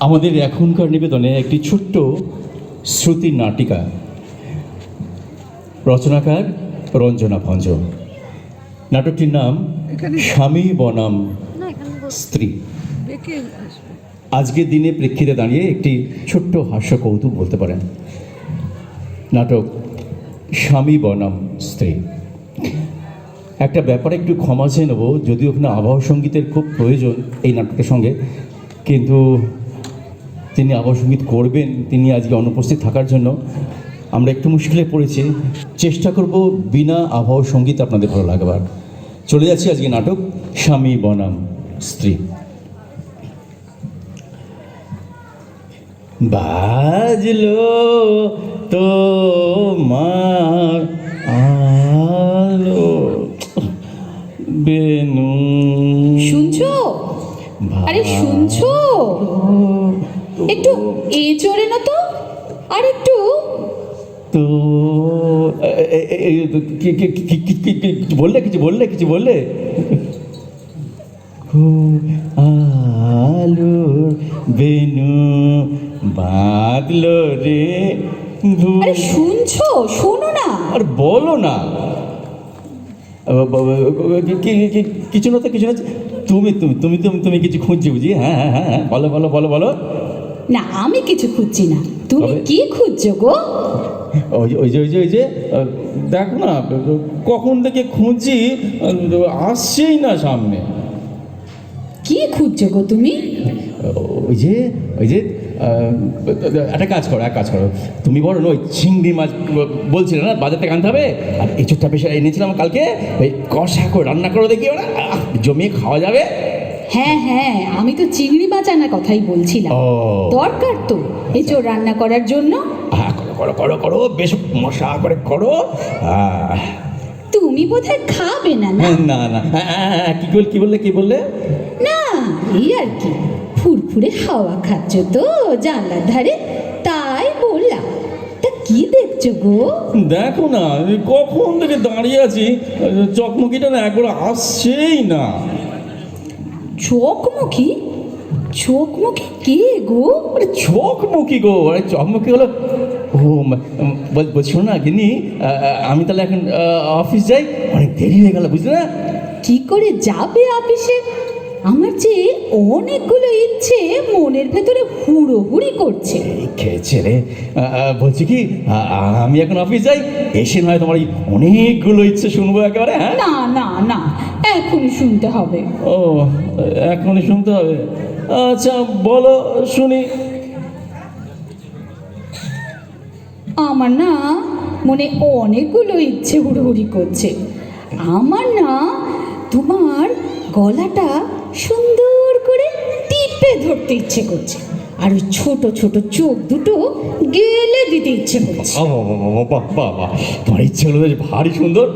আমাদের এখনকার নিবেদনে একটি ছোট্ট শ্রুতি নাটিকা। রচনাকার রঞ্জনা ভঞ্জ নাটকটির নাম স্বামী বনাম স্ত্রী। আজকের দিনে প্রেক্ষিতে দাঁড়িয়ে একটি ছোট্ট হাস্য কৌতুক বলতে পারেন। নাটক স্বামী বনাম স্ত্রী। একটা ব্যাপারে একটু ক্ষমা চেয়ে নেব যদিও ওখানে আবহ সঙ্গীতের খুব প্রয়োজন এই নাটকের সঙ্গে। কিন্তু তিনি আবহ সংগীত করবেন তিনি আজকে অনুপস্থিত থাকার জন্য। আমরা একটু মুশকিলে পড়েছি। চেষ্টা করব বিনা আবহ সংগীত আপনাদের ভালো লাগবার। চলে যাচ্ছি আজকে নাটক স্বামী বনাম স্ত্রী। বাজলো তো মার আলো। বেনু। শুনছো? আরে শুনছো? একটু এ চড়ে না তো আর একটু। তো বললে কিছু বললে কিছু বললে? আলোর বেনু বাঁধলো রে আরে শুনছো? শোনো না। আর বলো না। কিছু না তো কিছু না তুমি তুমি তুমি তুমি তুমি কিছু খুঁজছি বুঝি? হ্যাঁ হ্যাঁ হ্যাঁ হ্যাঁ বলো বলো বলো বলো। না আমি কিছু খুঁজছি না। তুমি কি খুঁজছো গো? ওই যে ওই যে ওই যে ওই যে দেখো না কখন থেকে খুঁজি আসছেই না সামনে। কি খুঁজছো গো তুমি? ওই যে ওই যে একটা কাজ করো এক কাজ করো। তুমি বলো ওই চিংড়ি মাছ বলছিলে না বাজার থেকে আনতে হবে? আর এঁচুরটা বেশি এনেছিলাম কালকে ওই কষা করে রান্না করো দেখি ওরা। জমিয়ে খাওয়া যাবে। হ্যাঁ হ্যাঁ আমি তো চিংড়ি আনার কথাই বলছিলাম। দরকার তো। এঁচোড় রান্না করার জন্য। হ্যাঁ করো করো করো করো বেশ মশা করে করো। তুমি বোধহয় খাবে না না? না না হ্যাঁ, হ্যাঁ, কি বল কি বললে কি বললে? না এই আর কি। ফুরফুরে হাওয়া খাচ্ছ তো জানলার ধারে। তাই বললাম তা কি দেখছ গো? দেখো না কখন থেকে দাঁড়িয়ে আছি। চকমকিটা না একবার আসছেই না। চোখমুখী? চোখমুখী কে গো? আরে চকমকি গো আরে চকমকি হলো ও বলছি না আহ, আমি তাহলে এখন অফিস যাই অনেক দেরি হয়ে গেল বুঝলে না? কি করে যাবে অফিসে? আমার যে অনেকগুলো ইচ্ছে মনের ভেতরে হুড়োহুড়ি করছে। খেয়েছে রে। বলছি কি আমি এখন অফিস যাই এসে নয় তোমার এই অনেকগুলো ইচ্ছে শুনব একেবারে হ্যাঁ? না না না এখনই শুনতে হবে। ও এখনই শুনতে হবে। আচ্ছা বলো শুনি। আমার না মনে অনেকগুলো ইচ্ছে হুড়োহুড়ি করছে। আমার না তোমার গলাটা সুন্দর করে টিপে ধরতে ইচ্ছে করছে। আর ওই ছোট ছোট চোখ দুটো গেলে দিতে ইচ্ছে করছে। বাবা তোমার ইচ্ছেগুলো বেশ ভারী সুন্দর।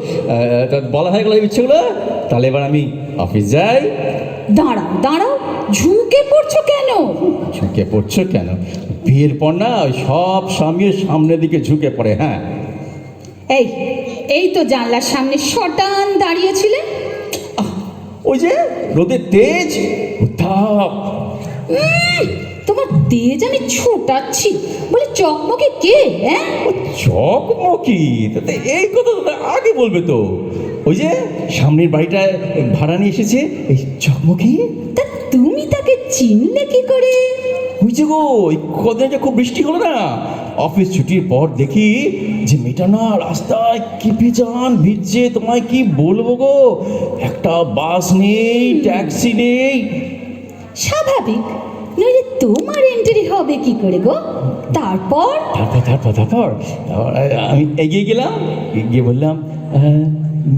বলা হয়ে গেল ইচ্ছেগুলো? তাহলে এবার আমি অফিস যাই। দাঁড়াও দাঁড়াও ঝুঁকে পড়ছো কেন? ঝুঁকে পড়ছো কেন? বিয়ের পর না ওই সব স্বামীর সামনের দিকে ঝুঁকে পড়ে হ্যাঁ। এই এই তো জানলার সামনে শটান দাঁড়িয়েছিলে। ওই যে রোদের তেজ উত্তাপ। তেজ আমি ছোটাচ্ছি। বলে চকমকে কে হ্যাঁ? চকমকি? এই কথা তো আগে বলবে তো। ওই যে সামনের বাড়িটায় ভাড়া নিয়ে এসেছে এই চকমকি? তা তুমি তাকে চিনলে কি করে? ওই যে গো ওই কদিন যে খুব বৃষ্টি হলো না? অফিস ছুটির পর দেখি যে মেয়েটা না রাস্তায় কেঁপে যান ভিজছে। তোমায় কি বলব গো? একটা বাস নেই ট্যাক্সি নেই। স্বাভাবিক। নইলে তোমার এন্ট্রি হবে কি করে গো? তারপর? তারপর তারপর তারপর? আমি এগিয়ে গেলাম, গিয়ে বললাম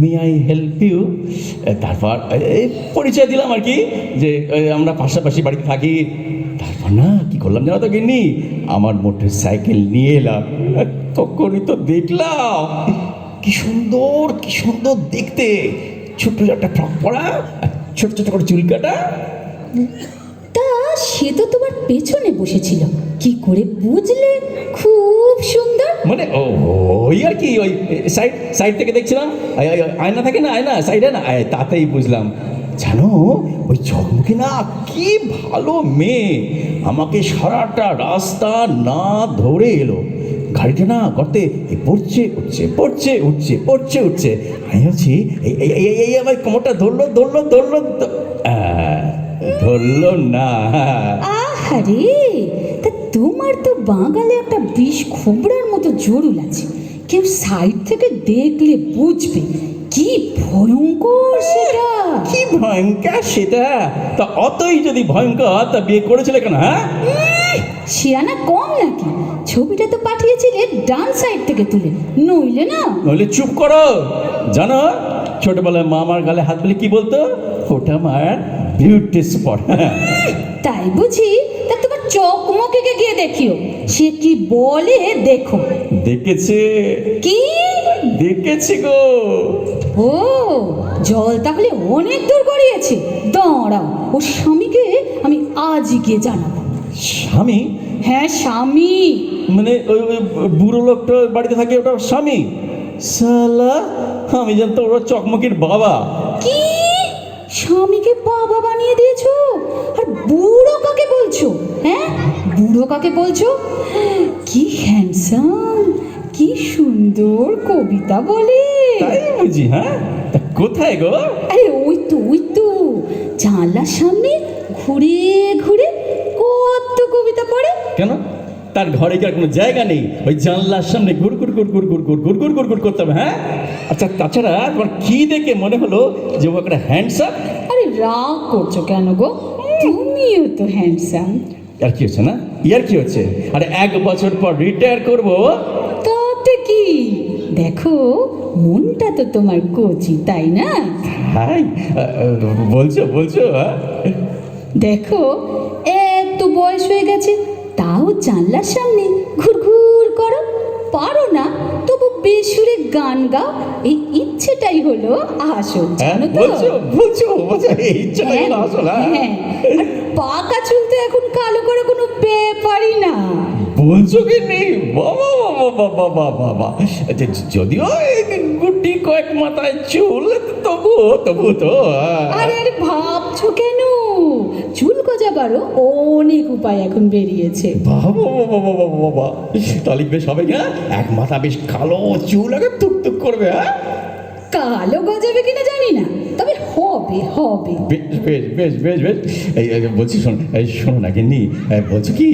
মি আই হেল্প ইউ তারপর পরিচয় দিলাম আর কি, যে আমরা পাশাপাশি বাড়িতে থাকি। তারপর, না, কি করলাম জানো তো গিন্নি? আমার মোটর সাইকেল নিয়ে এলাম। তখনই তো দেখলাম, কি সুন্দর কি সুন্দর দেখতে। ছোট্ট একটা ফ্রক পরা ছোট ছোট করে চুল কাটা। সে তো তোমার পেছনে বসেছিল কি করে বুঝলে খুব সুন্দর মানে ও ওই আর কি ওই সাইড সাইড থেকে দেখছিলাম আয়- আয়- আয়না থাকে না আয়না সাইডে না তাতেই বুঝলাম জানো ওই চকমকি না কি ভালো মেয়ে আমাকে সারাটা রাস্তা না ধরে এলো গাড়িটা না করতে পড়ছে উঠছে পড়ছে উঠছে পড়ছে উঠছে আমি ভাবছি এই এই এই- আমার কোমরটা ধরলো ধরলো ধরলো ধরলো না। আহারে তা তোমার তো বাঙালি একটা বিষ খোবড়ার মতো জরুল আছে। কেউ সাইড থেকে দেখলে বুঝবে কি ভয়ঙ্কর সেটা। কি ভয়ঙ্কর সেটা? তা অতই যদি ভয়ঙ্কর তা বিয়ে করেছিলে কেন হ্যাঁ? শিয়ানা কম নাকি? ছবিটা তো পাঠিয়েছিলে ডান সাইড থেকে তুলে নইলে না? নইলে চুপ করো। জানো ছোটবেলায় মা আমার গালে হাত বলে কি বলতো? ওটা আমার বিউটি স্পট তাই বুঝি? তা তোমার চোখ চকমকে গিয়ে দেখিও। সে কি বলে দেখো। দেখেছে। কি? দেখেছি গো। ও জল তাহলে অনেক দূর গড়িয়েছে। দাঁড়াও ও স্বামীকে আমি আজই গিয়ে জানাব। স্বামী? হ্যাঁ স্বামী। মানে ওই বুড়ো লোকটা বাড়িতে থাকে ওটা স্বামী? সালা আমি জানতো ওরা চকমকির বাবা। কি? স্বামীকে বাবা বানিয়ে দিয়েছ? আর বুড়ো কাকে বলছো? হ্যাঁ? বুড়ো কাকে বলছো? কি হ্যান্ডসাম কি সুন্দর কবিতা বলে। তাই বুঝি হ্যাঁ? তা কোথায় গো? আরে ওই তো ওই তো। জানলার সামনে ঘুরে ঘুরে কত কবিতা পড়ে। কেন? তার ঘরে গিয়ে কোনো জায়গা নেই। ওই জানলার সামনে গুড় গুড় গুড় গুড় গুড় গুড় গুড় গুড় করতে হবে হ্যাঁ? আচ্ছা তাছাড়া তোমার কি দেখে মনে হলো যে ও একটা হ্যান্ডসাম আরে রাগ করছ কেন গো? তুমিও তো হ্যান্ডসাম আর কি হচ্ছে না? ইয়ার কি হচ্ছে? আরে এক বছর পর রিটায়ার করব। তাতে কি? দেখো মনটা তো তোমার কচি তাই না? হাই বলছো বলছো হ্যাঁ? দেখো এত বয়স হয়ে গেছে তাও জানলার সামনে ঘুরঘুর করো? পারো না তবু বেসুরে গান গাও। এই ইচ্ছেটাই হলো আসল হ্যাঁ জানো তো? বলছো এই ইচ্ছাটাই হলো আসল হ্যাঁ? হ্যাঁ। পাকা চুল তো এখন কালো করা কোনো ব্যাপারই না। বলছো কি নেই বাবা বাবা বাবা বাবা আচ্ছা, যদিও গুটি কয়েক মাথায় চুল তবুও তবু তো হ্যাঁ। আরে আরে ভাবছ কেন? গজাবারও অনেক উপায় এখন বেরিয়েছে। বাবা বাবা বাবা বাবা তাহলে বেশ হবে না এক মাথা বেশ কালো চুল আগে টুক টুক করবে হ্যাঁ? কালো গজাবে কিনা জানি না তবে হবে হবে। বেশ বেশ বেশ বেশ বেশ। এই বলছি শোন এই শোনো না গিন্নি বলছি কি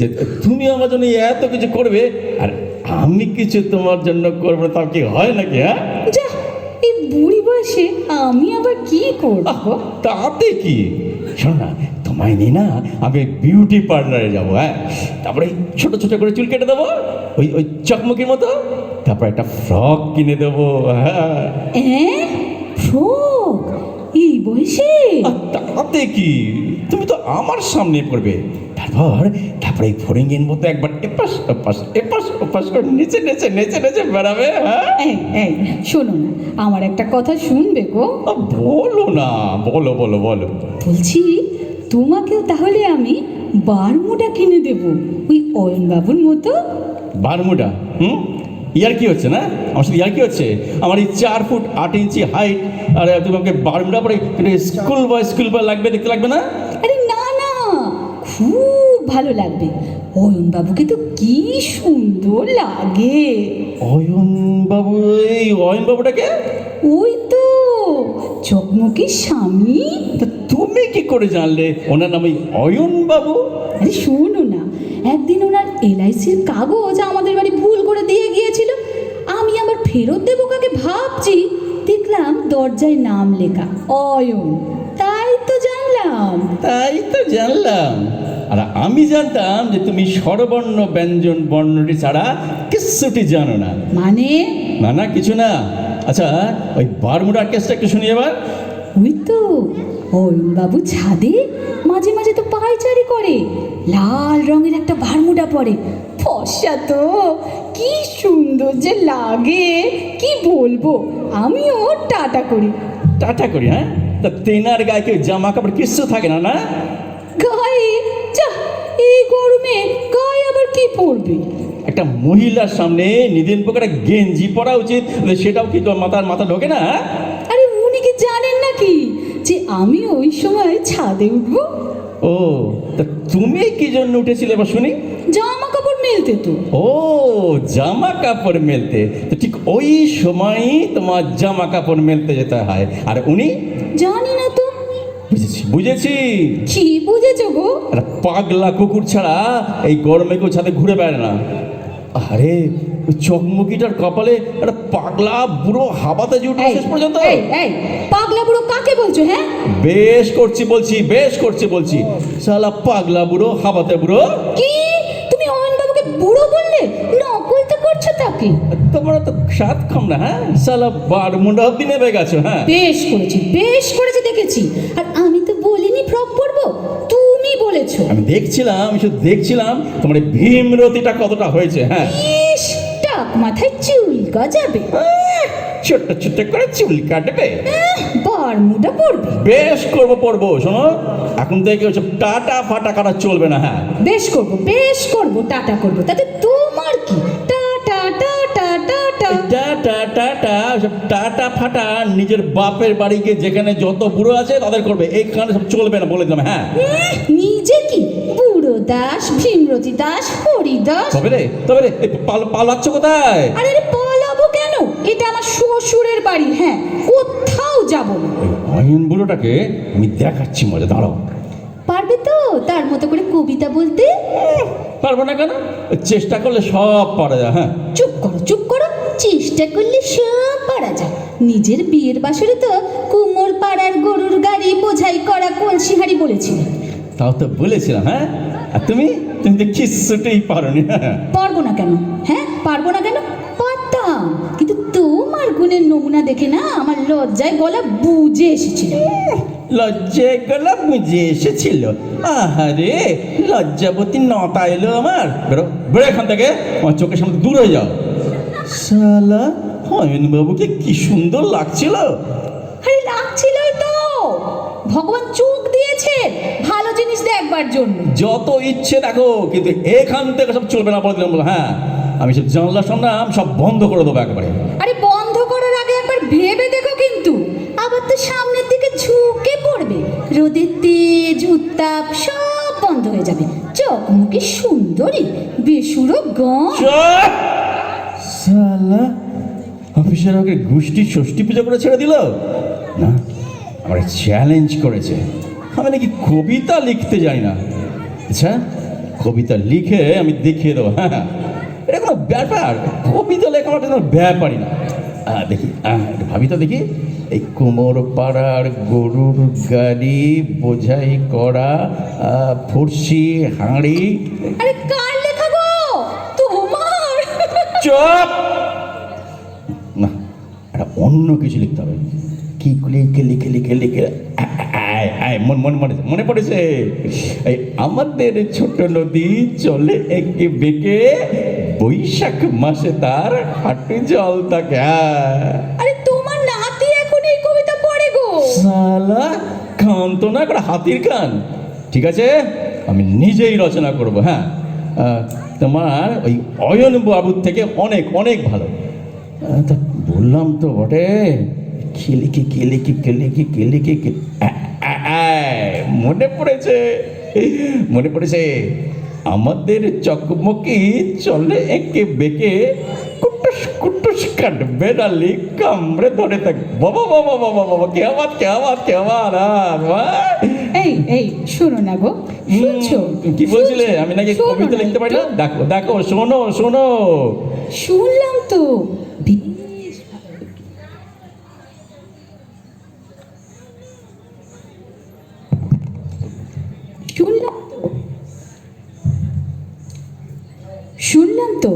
যে তুমি আমার জন্য এত কিছু করবে আর আমি কিছু তোমার জন্য করব তাও কি হয় নাকি হ্যাঁ? যা এই বুড়ি বয়সে আমি আবার কি করব? তাতে কি? শোনো না তোমায় নিয়ে না আমি বিউটি পার্লারে যাব হ্যাঁ? তারপরে ছোট ছোট করে চুল কেটে দেবো ওই ওই চকমকির মতো তারপর একটা ফ্রক কিনে দেবো হ্যাঁ? ফ্রক এই বয়সে? তাতে কি? তুমি তো আমার সামনে পড়বে। তারপর তারপরে এই ফড়িংয়ের মতো একবার এপাশ ওপাশ এপাশ ওপাশ করে নিচে নেচে নেচে নেচে বেড়াবে হ্যাঁ? শোনো না আমার একটা কথা শুনবে গো। বলো না বলো বলো বলো। বলছি তোমাকেও তাহলে আমি বারমুটা কিনে দেব ওই অয়নবাবুর মতো? বারমুডা? হুম? ইয়ার কি হচ্ছে না? আমার সাথে ইয়ার কি হচ্ছে? আমার এই চার ফুট আট ইঞ্চি হাইট আর তোমাকে বারমুডা পরে স্কুল বয় স্কুল বয় লাগবে দেখতে লাগবে না? আরে না না খুব ভালো লাগবে। অয়নবাবুকে তো কি সুন্দর লাগে। অয়ন বাবু এই অয়ন বাবুটাকে ওই তো চকমকি স্বামী? তা তুমি কি করে জানলে? ওনার নাম ওই অয়ন বাবু আরে শোনো না একদিন ওনার এলআইসির কাগজ আমাদের বাড়ি ভুল করে দিয়ে গিয়েছিল। আমি আবার ফেরত দেবো কাকে ভাবছি? দেখলাম দরজায় নাম লেখা অয়ন। তাই তো জানলাম। তাই তো জানলাম। আর আমি জানতাম যে তুমি স্বরবর্ণ ব্যঞ্জন বর্ণটি ছাড়া কিচ্ছুটি জানো না। মানে? না না কিছু না। আচ্ছা ওই বারমুডার কেসটা একটু শুনি এবার। ওই তো বাবু ছাদে মাঝে মাঝে তো পায়চারি করে। লাল রঙের একটা ভারমুডা পরে। ফর্সা তো কি সুন্দর যে লাগে। কি বলব আমিও টাটা করি। টাটা করি হ্যাঁ? তা তেনার গায়ে কেউ জামা কাপড় কিচ্ছু থাকে না না? গায়ে? যা এই গরমে গায়ে আবার কি পরবে? একটা মহিলার সামনে নিদিন পোকার গেঞ্জি পরা উচিত। সেটাও কি তোর মাথার মাথা ঢোকে না হ্যাঁ? আরে উনি কি জানেন নাকি যে আমি ওই সময় ছাদে উঠবো? ও তা তুমি কি জন্য উঠেছিলে বা শুনি। জামা কাপড় মেলতে তো। ও জামা কাপড় মেলতে। তো ঠিক ওই সময়ই তোমার জামা কাপড় মেলতে যেতে হয়। আর উনি? জানি না তো। বুঝেছি বুঝেছি। কি বুঝেছ গো? একটা পাগলা কুকুর ছাড়া এই গরমে কেউ ছাদে ঘুরে বেড়ায় না। আরে ওই চকমকিটার কপালে একটা পাগলা বুড়ো হাবাতে জুটে শেষ পর্যন্ত? এই এই পাগলা বুড়ো কাকে বলছো হ্যাঁ? বেশ করছি বলছি বেশ করছি বলছি। সালা পাগলা বুড়ো হাবাতে বুড়ো। কি? তুমি অয়ন বাবুকে বুড়ো বললে? নকল তো করছ তাকে। তোমরা তো সাত খাম না হ্যাঁ? সালা বার মুন্ডা অব্দি নেবে গেছো হ্যাঁ? বেশ করেছি বেশ করেছি দেখেছি। আর আমি তো বলিনি ফ্রক পরবো। তুমি আমি দেখছিলাম আমি শুধু দেখছিলাম তোমার ভীমরতিটা কতটা হয়েছে হ্যাঁ? ইস টাক মাথায় চুল গজাবে। আহ, ছোট্ট ছোট্ট করে চুল কাটবে। বারমুডা পড়বে। বেশ করব পড়ব শোনো। এখন থেকে ওসব টাটা ফাটা কাটা চলবে না হ্যাঁ? বেশ করব বেশ করব টাটা করব। তাতে তোমার কি? টাটা টাটা টাটা টাটা টাটা ওসব টাটা ফাটা নিজের বাপের বাড়িকে যেখানে যত বুড়ো আছে তাদের করবে। এইখানে সব চলবে না বলে দিলাম হ্যাঁ? উম, নিজে কি বুড়ো দাস ভীমরতি দাস হরিদাস। তবে রে তবে রে পালাচ্ছ কোথায়? আরে আরে পালাবো কেন? এটা আমার শ্বশুরের বাড়ি হ্যাঁ কোথাও যাব না। অয়ন বুড়োটাকে আমি দেখাচ্ছি মজা দাঁড়াও। পারবে তো? তার মতো করে কবিতা বলতে? পারব না কেন? চেষ্টা করলে সব পারা যায় হ্যাঁ। চুপ করো চুপ করো। চেষ্টা করলে সব পারা যায়। নিজের বিয়ের বাসরে তো কুমোর পাড়ার গরুর গাড়ি বোঝাই করা কলসি হাড়ি বলেছিল তাও তো বলেছিলাম হ্যাঁ? আর তুমি? তুমি কিচ্ছুটেই পারো নি পারব না কেন? হ্যাঁ পারব না কেন? পারতাম। কিন্তু তোমার গুণের নমুনা দেখে না আমার লজ্জায় গলা বুঝে এসেছিল। লজ্জে গলা বুঝে এসেছিল? আহারে লজ্জাবতী নটা এলো আমার। বেরো বেরো এখান থেকে। আমার চোখের সামনে দূরে যাও। শালা হয়ন বাবুকে কি সুন্দর লাগছিল। আরে লাগছিলই তো। ভগবান চোখ দিয়েছে। দেখবার জন্য যত ইচ্ছে দেখো কিন্তু এখান থেকে সব চলবে না বলে দিলাম হ্যাঁ আমি সব জানলা সামনাম সব বন্ধ করে দেবো একবারে। আরে বন্ধ করার আগে একবার ভেবে দেখো কিন্তু আবার তো সামনের দিকে ঝুঁকে পড়বে। রোদের তেজ উত্তাপ সব বন্ধ হয়ে যাবে। চকমুখে সুন্দরী বেসুরো চুপ! শালা অফিসের আগে গোষ্ঠী ষষ্ঠী পুজো করে ছেড়ে দিল? না আমার চ্যালেঞ্জ করেছে। আমি নাকি কবিতা লিখতে যাই না। আচ্ছা কবিতা লিখে আমি দেখিয়ে দেবো। হ্যাঁ হ্যাঁ। এটা কোনো ব্যাপার। কবিতা লেখা আমার কোনো ব্যাপারই না। আহ, দেখি একটু ভাবি তো দেখি। এই কোমর পাড়ার গরুর গাড়ি বোঝাই করা ফুরসি হাঁড়ি। আরে কার লেখা গো? তোমার। চুপ! না এটা অন্য কিছু লিখতে হবে। কি লিখে লিখে লিখে লিখে আয়, মনে মনে মনে পড়েছে। এই আমাদের ছোট নদী চলে একে বেঁকে বৈশাখ মাসে তার হাঁটু জল থাকে। হ্যাঁ। আরে তোমার নাতি এখন এই কবিতা পড়ে গো। সালা কান তো না করে হাতির কান ঠিক আছে? আমি নিজেই রচনা করব হ্যাঁ। তোমার ওই অয়ন বাবুর থেকে অনেক অনেক ভালো। তা বললাম তো বটে। লিখি কে লিখি কে লিখি কে লিখি কে মনে পড়েছে মনে পড়েছে আমাদের চকমকি চলে একে বেঁকে কুটুস কুটুস কাটবে ডালি কামড়ে ধরে থাক। বাবা বাবা বাবা বাবা কে আবার কে আবার কে আবার আর। এই এই শোনো না গো শুনছো? কি বলছিলে? আমি নাকি কবিতা লিখতে পারি না? দেখো দেখো শোনো শোনো। শুনলাম তো। তো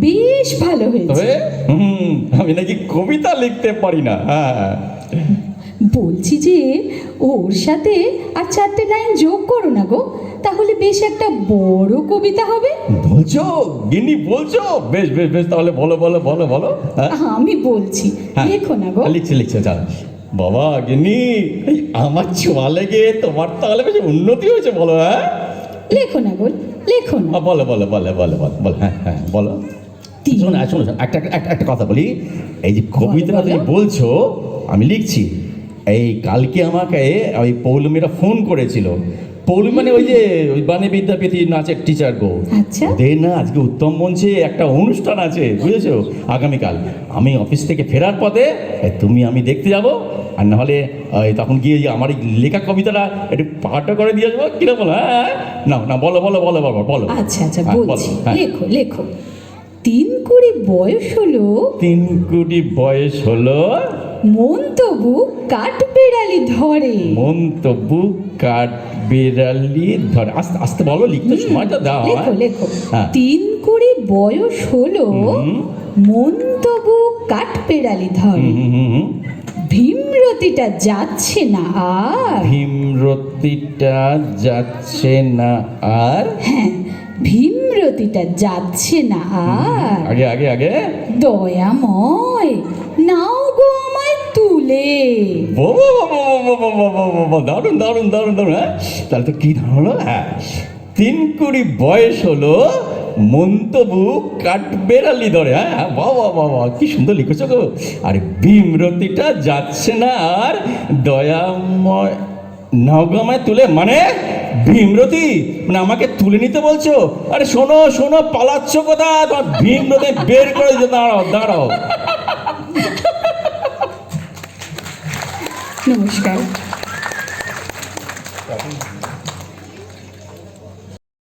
বেশ ভালো হয়েছে। হুম আমি নাকি কবিতা লিখতে পারি না হ্যাঁ। বলছি যে ওর সাথে আর চারটে লাইন যোগ করো না গো তাহলে বেশ একটা বড় কবিতা হবে। বলছো? গিনি বলছো? বেশ বেশ বেশ তাহলে বলো বলো বলো বলো হ্যাঁ। আমি বলছি হ্যাঁ। লেখো না গো। লিখছে লিখছে চল। বাবা গিনি আমার ছোঁয়া লেগে তোমার তাহলে বেশ উন্নতি হয়েছে বলো হ্যাঁ। লেখো না গো। লেখো না আ, বলো বলো বলো বলো বলো বলো হ্যাঁ হ্যাঁ বলো। শোনো শোনো একটা একটা একটা- কথা বলি। এই যে কবিতাটা। তুমি বলছো আমি লিখছি। এই কালকে আমাকে ওই পৌলমীরা ফোন করেছিল। পৌলমী মানে ওই যে ওই বাণী বিদ্যাপীঠি নাচের টিচার গো। আচ্ছা। দে না আজকে উত্তম মঞ্চে একটা অনুষ্ঠান আছে বুঝেছ? আগামীকাল। আমি অফিস থেকে ফেরার পথে তুমি আমি দেখতে যাব আর নাহলে তখন গিয়ে যে আমার এই লেখা কবিতাটা একটু পাঠটা করে দিয়ে আসব কীরকম হ্যাঁ না না বলো বলো বলো বলো বলো। আচ্ছা আচ্ছা হ্যাঁ, বলো, বলছি। হ্যাঁ। লেখো লেখো। তিন কুড়ি বয়স হলো। তিন কোটি বয়স হলো? মন তবু কাঠ বেড়ালি ধরে। মন্তব্য কাঠ বিড়ালি ধরে আস্তে আস্তে বলো লিখতে সময়টা দাও লেখো হ্যাঁ? লেখো হ্যাঁ। তিন কুড়ি বয়স হলো। মন তবু কাঠ বেড়ালি ধরে। ভীমরতিটা যাচ্ছে না আর ভীমরতিটা যাচ্ছে না আর হ্যাঁ ভীমরতিটা যাচ্ছে না আর আগে আগে আগে দয়াময় নাও ও দারুণ দারুণ দারুণ দারুণ হ্যাঁ তাহলে তো কি ধারণ হ্যাঁ তিন কুড়ি বয়স হলো মন্তবু কাঠবেড়ালি ধরে হ্যাঁ বাহ বাহ কি সুন্দর লিখেছ গো আরে ভীমরতিটা যাচ্ছে না আর দয়াময় নগমায় তুলে মানে ভীমরতি মানে আমাকে তুলে নিতে বলছো আরে শোনো শোনো পালাচ্ছ কোথা তোমার ভীমরতি বের করে দাঁড়াও দাঁড়াও নমস্কার